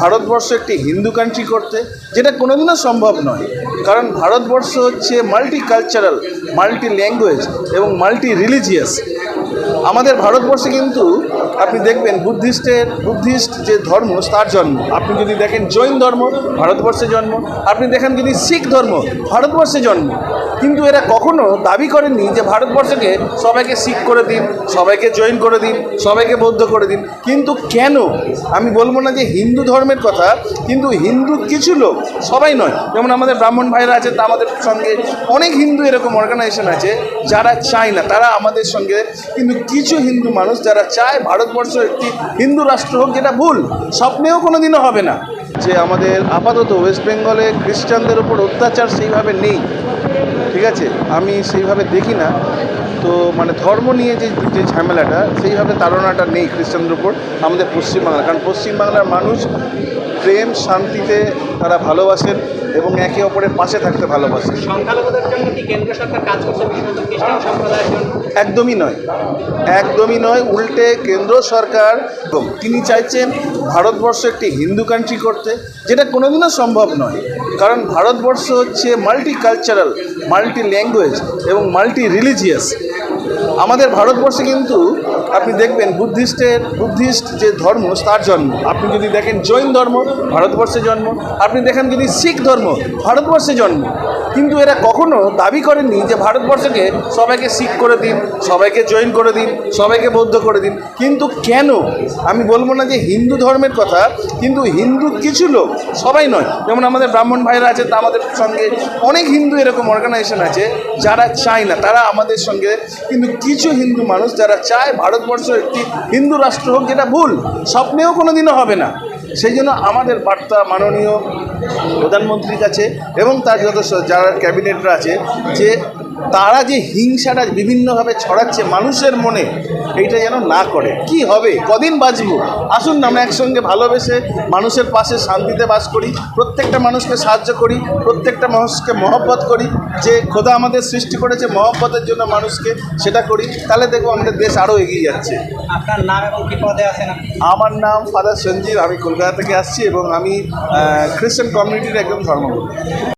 ভারতবর্ষ একটি হিন্দু কান্ট্রি করতে, যেটা কোনোদিনও সম্ভব নয়। কারণ ভারতবর্ষ হচ্ছে মাল্টি কালচারাল মাল্টি ল্যাঙ্গুয়েজ এবং মাল্টি রিলিজিয়াস আমাদের ভারতবর্ষে কিন্তু আপনি দেখবেন বুদ্ধিস্টের, বুদ্ধিস্ট যে ধর্ম, তার জন্ম। আপনি যদি দেখেন জৈন ধর্ম, ভারতবর্ষে জন্ম। আপনি দেখেন যদি শিখ ধর্ম, ভারতবর্ষে জন্ম। কিন্তু এরা কখনো দাবি করেননি যে ভারতবর্ষকে সবাইকে শিখ করে দিন, সবাইকে জয়েন করে দিন, সবাইকে বৌদ্ধ করে দিন। কিন্তু কেন? আমি বলব না যে হিন্দু ধর্মের কথা, কিন্তু হিন্দু কিছু লোক, সবাই নয়। যেমন আমাদের ব্রাহ্মণ ভাইরা আছে, তা আমাদের সঙ্গে অনেক হিন্দু এরকম অর্গানাইজেশন আছে, যারা চায় না, তারা আমাদের সঙ্গে। কিন্তু কিছু হিন্দু মানুষ যারা চায় ভারতবর্ষ একটি হিন্দু রাষ্ট্র হোক, যেটা ভুল, স্বপ্নেও কোনো দিনও হবে না। যে আমাদের আপাতত ওয়েস্ট বেঙ্গলে খ্রিস্টানদের উপর অত্যাচার সেইভাবে নেই। ঠিক আছে? আমি সেইভাবে দেখি না। তো মানে ধর্ম নিয়ে যে যে ঝামেলাটা, সেইভাবে তাড়নাটা নেই খ্রিস্টানদের উপর, আমাদের পশ্চিমবাংলার। কারণ পশ্চিমবাংলার মানুষ প্রেম, শান্তিতে তারা ভালোবাসেন। এবং একে অপরের পাশে থাকতে জন্য একদমই নয়। একদমই নয় উল্টে কেন্দ্র সরকার তিনি চাইছেন ভারতবর্ষ একটি হিন্দু কান্ট্রি করতে যেটা কোনোদিনও সম্ভব নয়। কারণ ভারতবর্ষ হচ্ছে মাল্টি কালচারাল মাল্টি ল্যাঙ্গুয়েজ এবং মাল্টি রিলিজিয়াস আমাদের ভারতবর্ষে কিন্তু আপনি দেখবেন বুদ্ধিস্টের, বুদ্ধিস্ট যে ধর্ম, তার জন্ম। আপনি যদি দেখেন জৈন ধর্ম, ভারতবর্ষে জন্ম। আপনি দেখেন যদি শিখ ধর্ম, ভারতবর্ষে জন্ম। কিন্তু এরা কখনো দাবি করেননি যে ভারতবর্ষকে সবাইকে শিখ করে দিন, সবাইকে জয়েন করে দিন, সবাইকে বৌদ্ধ করে দিন। কিন্তু কেন? আমি বলব না যে হিন্দু ধর্মের কথা, কিন্তু হিন্দু কিছু লোক, সবাই নয়। যেমন আমাদের ব্রাহ্মণ ভাইরা আছে, তা আমাদের সঙ্গে অনেক হিন্দু এরকম অর্গানাইজেশন আছে, যারা চায় না, তারা আমাদের সঙ্গে। কিন্তু কিছু হিন্দু মানুষ যারা চায় ভারতবর্ষ একটি হিন্দু রাষ্ট্র হোক, যেটা ভুল, স্বপ্নেও কোনো দিনও হবে না। সেই জন্য আমাদের বার্তা মাননীয় প্রধানমন্ত্রীর কাছে এবং তার যত যারা ক্যাবিনেটরা আছে যে তারা যে হিংসাটা বিভিন্নভাবে ছড়াচ্ছে মানুষের মনে এইটা যেন না করে। কি হবে? কদিন বাঁচবো? আসুন না আমরা একসঙ্গে ভালোবেসে মানুষের পাশে শান্তিতে বাস করি প্রত্যেকটা মানুষকে সাহায্য করি প্রত্যেকটা মানুষকে মহব্বত করি যে খোদা আমাদের সৃষ্টি করেছে মহব্বতের জন্য মানুষকে সেটা করি। তাহলে দেখব আমাদের দেশ আরও এগিয়ে যাচ্ছে। আপনার নাম এবং কি পদে আছেন আমার নাম ফাদার সঞ্জীব আমি কলকাতা থেকে আসছি এবং আমি খ্রিস্টান কমিউনিটির একজন ধর্মগুরু।